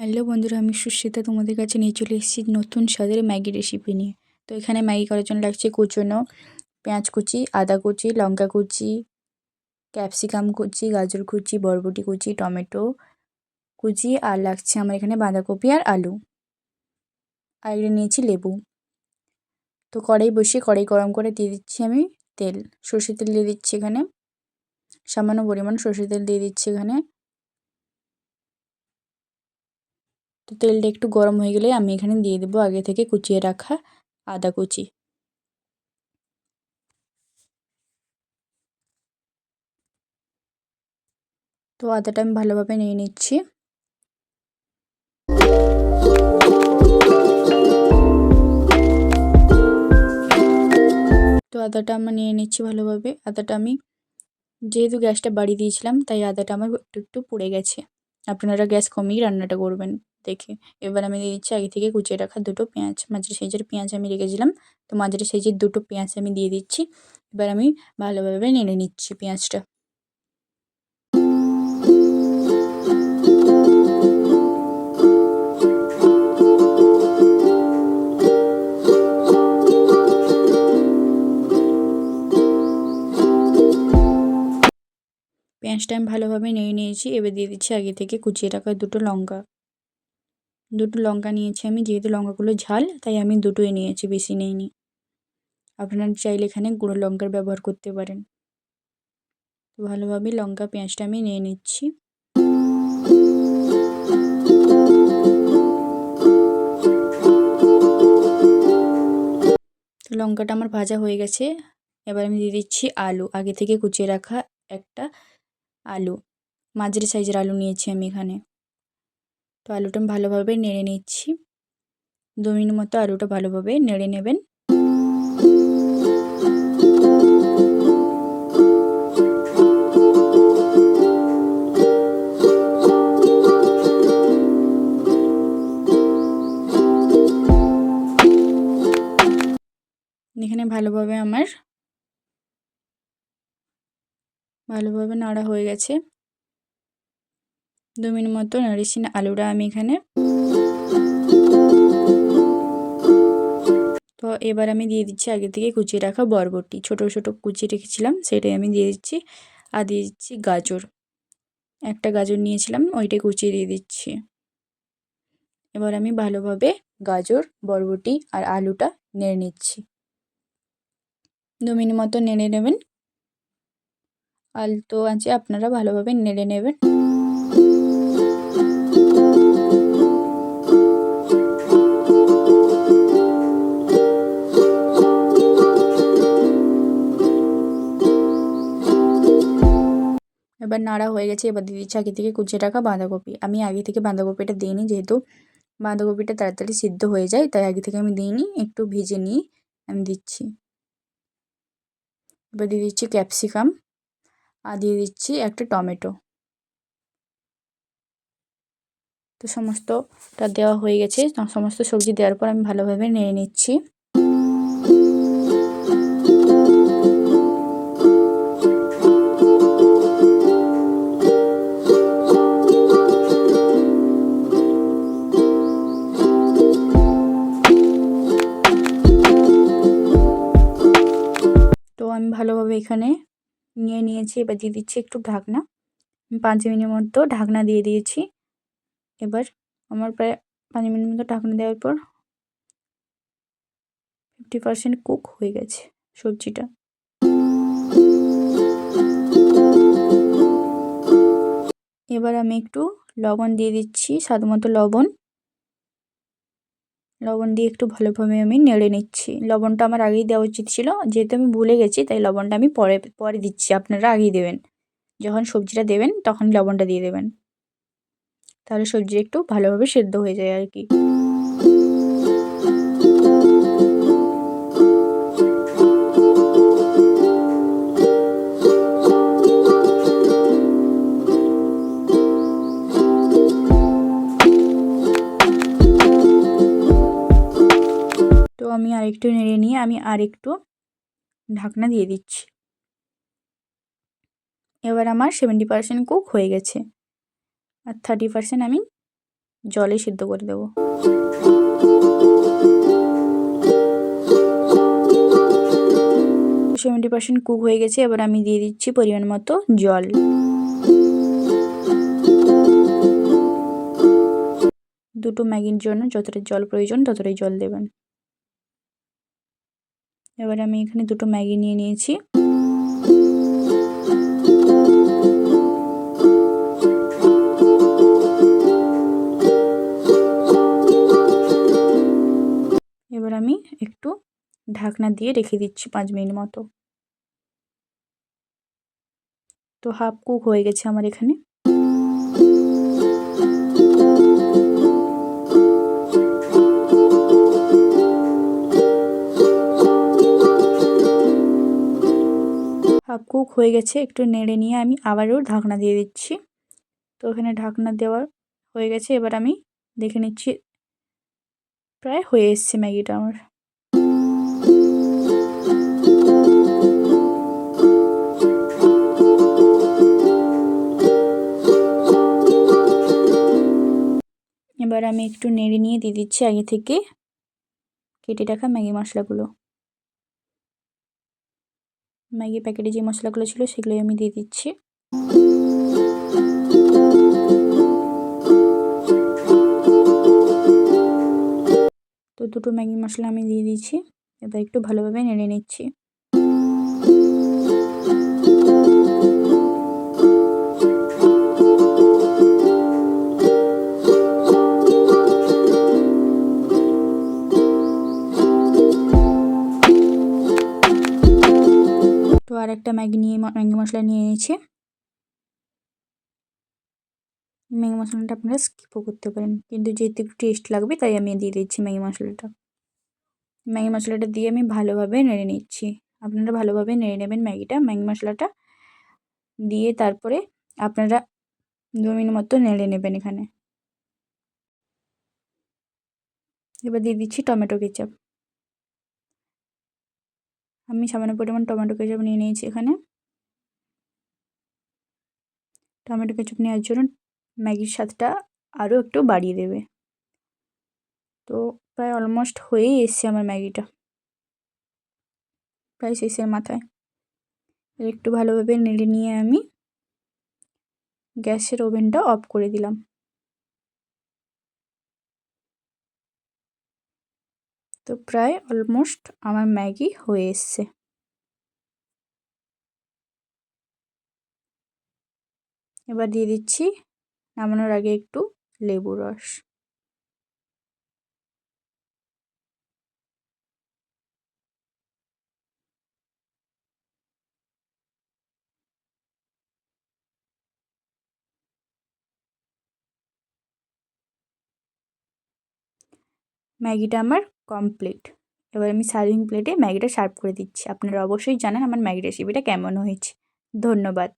Hello বন্ধুরা, আমি সুস্মিতা তোমাদের কাছে নিয়ে চলে এসেছি নতুন স্বাদের ম্যাগি রেসিপি নিয়ে। তো এখানে ম্যাগি করার জন্য লাগছে কুচনো পেঁয়াজ কুচি, আদা কুচি, লঙ্কা কুচি, ক্যাপসিকাম কুচি, গাজর কুচি, বরবটি কুচি, টমেটো কুচি, আর লাগছে আমার এখানে বাঁধাকপি আর আলু। আর এটা নিয়েছি লেবু। তো কড়াই বসিয়ে কড়াই গরম করে দিয়ে দিচ্ছি আমি তেল। সর্ষের তেল দিয়ে দিচ্ছি এখানে। সামান্য পরিমাণ সর্ষের তেল দিয়ে দিচ্ছি এখানে। তো তেলটা একটু গরম হয়ে গেলে আমি এখানে দিয়ে দেবো আগে থেকে কুচিয়ে রাখা আদা কুচি। তো আদাটা আমি ভালোভাবে নিয়ে নিচ্ছি। তো আদাটা আমার নিয়ে নিচ্ছি ভালোভাবে। আদাটা আমি, যেহেতু গ্যাসটা বাড়িয়ে দিয়েছিলাম, তাই আদাটা আমার একটু একটু পুড়ে গেছে। আপনারা গ্যাস কমিয়ে রান্নাটা করবেন। দেখে। এবার আমি দিয়ে দিচ্ছি আগে থেকে কুচিয়ে রাখা দুটো পেঁয়াজ। মাঝারি সাইজের পেঁয়াজ আমি রেখেছিলাম, তো মাঝারি সাইজের দুটো পেঁয়াজ আমি দিয়ে দিচ্ছি। এবার আমি ভালোভাবে নেড়ে নিচ্ছি পেঁয়াজটা। পেঁয়াজটা আমি ভালোভাবে নিয়ে নিয়েছি। এবার দিয়ে দিচ্ছি আগে থেকে কুচিয়ে রাখা দুটো লঙ্কা। দুটো লঙ্কা নিয়েছি আমি, যেহেতু লঙ্কাগুলো ঝাল, তাই আমি দুটোই নিয়েছি, বেশি নিইনি। আপনারা চাইলে এখানে গুঁড়ো লঙ্কার ব্যবহার করতে পারেন। ভালোভাবে লঙ্কা পেঁয়াজটা আমি নিয়ে নিচ্ছি। লঙ্কাটা আমার ভাজা হয়ে গেছে। এবার আমি দিয়ে দিচ্ছি আলু, আগে থেকে কুচিয়ে রাখা একটা আলু। মাঝারি সাইজের আলু নিয়েছি আমি এখানে। তো আলুটা ভালোভাবে নেড়ে নিচ্ছি। দু মিনিট মতো আলুটা ভালোভাবে নেড়ে নেবেন। এখানে ভালোভাবে আমার, ভালোভাবে নাড়া হয়ে গেছে। দু মিনিট মতো নাড়িয়েছি আলুটা আমি এখানে। তো এবার আমি দিয়ে দিচ্ছি আগে থেকে কুচিয়ে রাখা বরবটি। ছোট ছোট কুচিয়ে রেখেছিলাম, সেটাই আমি দিয়ে দিচ্ছি। আর দিয়ে দিচ্ছি গাজর। একটা গাজর নিয়েছিলাম ওইটাই কুচিয়ে দিয়ে দিচ্ছি। এবার আমি ভালোভাবে গাজর, বরবটি আর আলুটা নেড়ে নিচ্ছি। দু মিনিট মতো নেড়ে নেবেন। আলতো আছে, আপনারা ভালোভাবে নেড়ে নেবেন। এবার নাড়া হয়ে গেছে, এবার দিয়ে দিচ্ছি আগে থেকে কুচিয়ে রাখা বাঁধাকপি। আমি আগে থেকে বাঁধাকপিটা দিইনি যেহেতু বাঁধাকপিটা তাড়াতাড়ি সিদ্ধ হয়ে যায়, তাই আগে থেকে আমি দিইনি, একটু ভেজে নিয়ে আমি দিচ্ছি। এবার দিয়ে দিচ্ছি ক্যাপসিকাম আর দিয়ে দিচ্ছি একটা টমেটো। তো সমস্তটা দেওয়া হয়ে গেছে, সমস্ত সবজি দেওয়ার পর আমি ভালোভাবে নেড়ে নিচ্ছি। এখানে নিয়ে নিয়েছি, এবার দিয়ে দিচ্ছি একটু ঢাকনা। পাঁচ মিনিট মতো ঢাকনা দিয়ে দিয়েছি। এবার আমার প্রায় পাঁচ মিনিট মতো ঢাকনা দেওয়ার পর ফিফটি পারসেন্ট কুক হয়ে গেছে সবজিটা। এবার আমি একটু লবণ দিয়ে দিচ্ছি স্বাদ মতো লবণ। লবণ দিয়ে একটু ভালোভাবে আমি নেড়ে নিচ্ছি। লবণটা আমার আগেই দেওয়া উচিত ছিল। যেহেতু আমি ভুলে গেছি, তাই লবণটা আমি পরে পরে দিচ্ছি। আপনারা আগেই দেবেন। যখন সবজিটা দেবেন, তখন লবণটা দিয়ে দেবেন। তাহলে সবজি একটু ভালোভাবে সেদ্ধ হয়ে যায় আর কি। আমি আরেকটু নেড়ে নিয়ে আমি আরেকটু ঢাকনা দিয়ে দিচ্ছি। এবার আমার সেভেন্টি পারসেন্ট কুক হয়ে গেছে। আর থার্টি পারসেন্ট আমি জলে সিদ্ধ করে দেবো। সেভেন্টি পার্সেন্ট কুক হয়ে গেছে, এবার আমি দিয়ে দিচ্ছি পরিমাণ মতো জল। দুটো ম্যাগির জন্য যতটা জল প্রয়োজন ততটাই জল দেবেন। এবার আমি এখানে দুটো ম্যাগি নিয়ে নিয়েছি। এবার আমি একটু ঢাকনা দিয়ে রেখে দিচ্ছি পাঁচ মিনিট মতো। তো হাফ কুক হয়ে গেছে আমার এখানে। হাফ কুক হয়ে গেছে, একটু নেড়ে নিয়ে আমি আবারও ঢাকনা দিয়ে দিচ্ছি। তো ওখানে ঢাকনা দেওয়ার হয়ে গেছে, এবার আমি দেখে নিচ্ছি, প্রায় হয়ে এসছে ম্যাগিটা আমার। এবার আমি একটু নেড়ে নিয়ে দিয়ে দিচ্ছি আগে থেকে কেটে রাখা ম্যাগি মশলাগুলো। ম্যাগি প্যাকেটে যে মশলাগুলো ছিল সেগুলোই আমি দিয়ে দিচ্ছি। তো দুটো ম্যাগি মশলা আমি দিয়ে দিচ্ছি। এবার একটু ভালোভাবে নেড়ে নিচ্ছি। তো আর একটা ম্যাগি নিয়ে, ম্যাগি মশলা নিয়ে নিয়েছি ম্যাগি মশলাটা আপনারা স্কিপও করতে পারেন। কিন্তু যেহেতু একটু টেস্ট লাগবে, তাই আমি দিয়ে দিচ্ছি ম্যাগি মশলাটা। ম্যাগি মশলাটা দিয়ে আমি ভালোভাবে নেড়ে নিচ্ছি। আপনারা ভালোভাবে নেড়ে নেবেন ম্যাগিটা, ম্যাগি মশলাটা দিয়ে তারপরে আপনারা দু মিনিট মতো নেড়ে নেবেন এখানে। এবার দিয়ে দিচ্ছি টমেটো কেচাপ। আমি সামান্য পরিমাণ টমেটো কেচাপ নিয়ে নিয়েছি এখানে। টমেটো কেচাপ নেওয়ার জন্য ম্যাগির স্বাদটা আরও একটু বাড়িয়ে দেবে। তো প্রায় অলমোস্ট হয়েই এসছে আমার ম্যাগিটা। প্রায় শেষের মাথায়। একটু ভালোভাবে নেড়ে নিয়ে আমি গ্যাসের ওভেনটা অফ করে দিলাম। তো প্রায় অলমোস্ট আমার ম্যাগি হয়ে এসছে। এবার দিয়ে দিচ্ছি নামানোর আগে একটু লেবু রস। ম্যাগিটা আমার কমপ্লিট এবার আমি সার্ভিং প্লেটে ম্যাগিটা সার্ভ করে দিচ্ছি। আপনারা অবশ্যই জানেন আমার ম্যাগি রেসিপিটা কেমন হয়েছে। ধন্যবাদ।